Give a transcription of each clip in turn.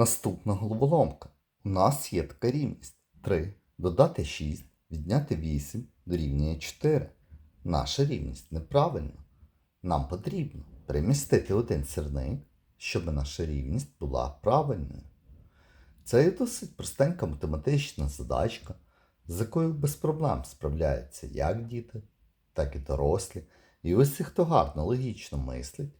Наступна головоломка. У нас є така рівність 3 додати 6, відняти 8 дорівнює 4. Наша рівність неправильна. Нам потрібно перемістити один сірник, щоб наша рівність була правильною. Це є досить простенька математична задачка, з якою без проблем справляються як діти, так і дорослі. І усі, хто гарно логічно мислить,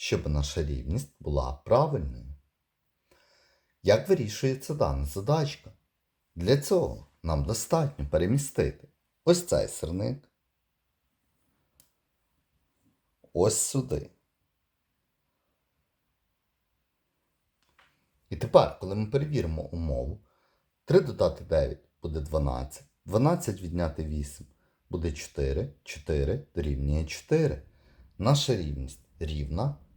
щоб наша рівність була правильною. Як вирішується дана задачка? Для цього нам достатньо перемістити ось цей сирник, ось сюди. І тепер, коли ми перевіримо умову, 3 додати 9 буде 12, 12 відняти 8 буде 4, 4 дорівнює 4. Наша рівність рівна,